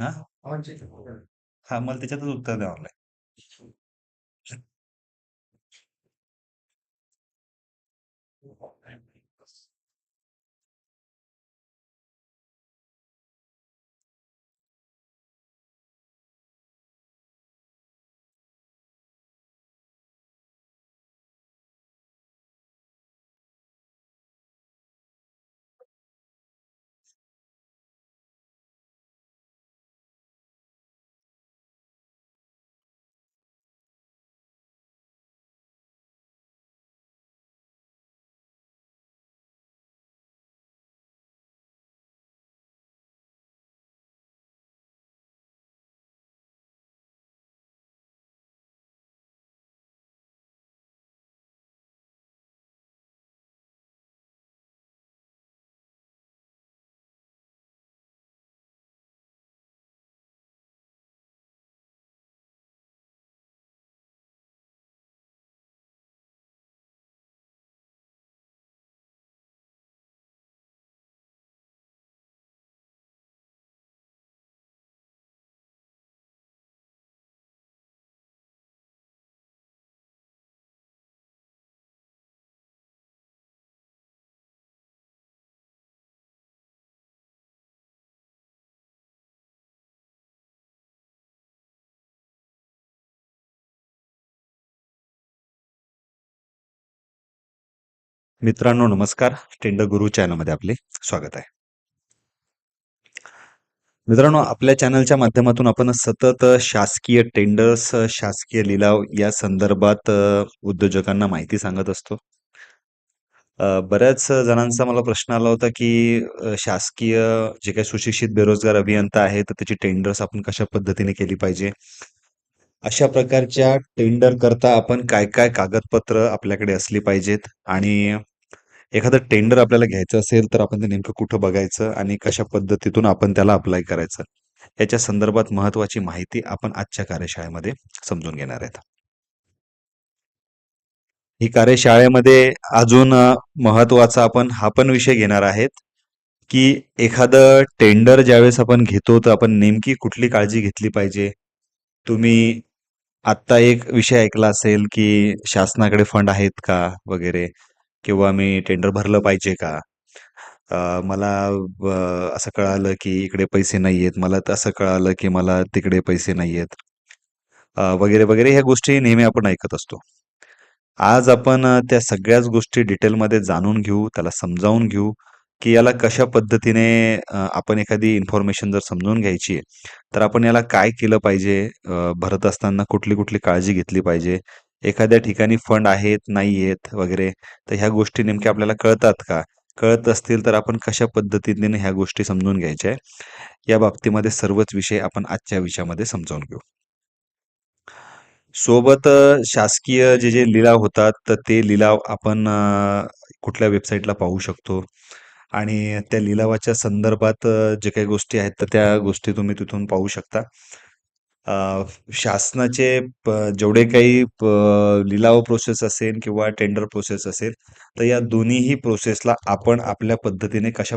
हा. हा मला त्याच्यातच उत्तर द्यावं लागलं. मित्रांनो नमस्कार. टेंडर गुरु चॅनलमध्ये आपले स्वागत आहे. मित्रांनो आपल्या चॅनलच्या माध्यमातून आपण सतत शासकीय टेंडर्स शासकीय लिलाव या संदर्भात उद्योजकांना माहिती सांगत असतो. बऱ्याच जणांचा मला प्रश्न आला होता की शासकीय जे काही सुशिक्षित बेरोजगार अभियंता आहेत तर त्याची टेंडर्स आपण कशा पद्धतीने केली पाहिजे? अशा प्रकारच्या टेंडर करता आपण काय काय कागदपत्र आपल्याकडे असली पाहिजेत? आणि एखादं टेंडर आपल्याला घ्यायचं असेल तर आपण ते नेमकं कुठं बघायचं आणि कशा पद्धतीतून आपण त्याला अप्लाय करायचं? याच्या संदर्भात महत्वाची माहिती आपण आजच्या कार्यशाळेमध्ये समजून घेणार आहेत. ही कार्यशाळेमध्ये अजून महत्त्वाचा आपण हा पण विषय घेणार आहेत की एखादं टेंडर ज्यावेळेस आपण घेतो तर आपण नेमकी कुठली काळजी घेतली पाहिजे? तुम्ही आत्ता एक विषय ऐकला असेल की शासनाकडे फंड आहेत का वगैरे? किंवा मी टेंडर भरलं पाहिजे का? अ, मला असं कळालं की इकडे पैसे नाही आहेत मला असं कळालं की मला तिकडे पैसे नाही आहेत अ, वगैरे वगैरे ह्या गोष्टी नेहमी आपण ऐकत असतो. आज आपण अ, त्या सगळ्याच गोष्टी डिटेलमध्ये जाणून घेऊ त्याला समजावून घेऊ. की याला कशा पद्धतीने अ, आपण एखादी इन्फॉर्मेशन जर समजून घ्यायची आहे तर आपण याला काय केलं पाहिजे? अ, भरत असताना कुठली कुठली काळजी घेतली पाहिजे? एखाद्या ठिकाणी फंड आहेत नाही आहेत वगैरे तर ह्या गोष्टी नेमक्या आपल्याला कळतात का? कळत असतील तर आपण कशा पद्धतीने ह्या गोष्टी समजून घ्यायच्या आहे? या बाबतीमध्ये सर्वच विषय आपण आजच्या विषयामध्ये समजावून घेऊ. सोबत अ, शासकीय जे जे लिलाव होतात तर ते लिलाव आपण अ, कुठल्या वेबसाईटला पाहू शकतो? आणि त्या लिलावाच्या संदर्भात जे काही गोष्टी आहेत तर त्या गोष्टी तुम्ही तिथून पाहू शकता. शासनाचे जेवढे काही लिलाव प्रोसेस असेल किंवा टेंडर प्रोसेस असेल तर या दोन्हीही प्रोसेसला आपण आपल्या पद्धतीने कशा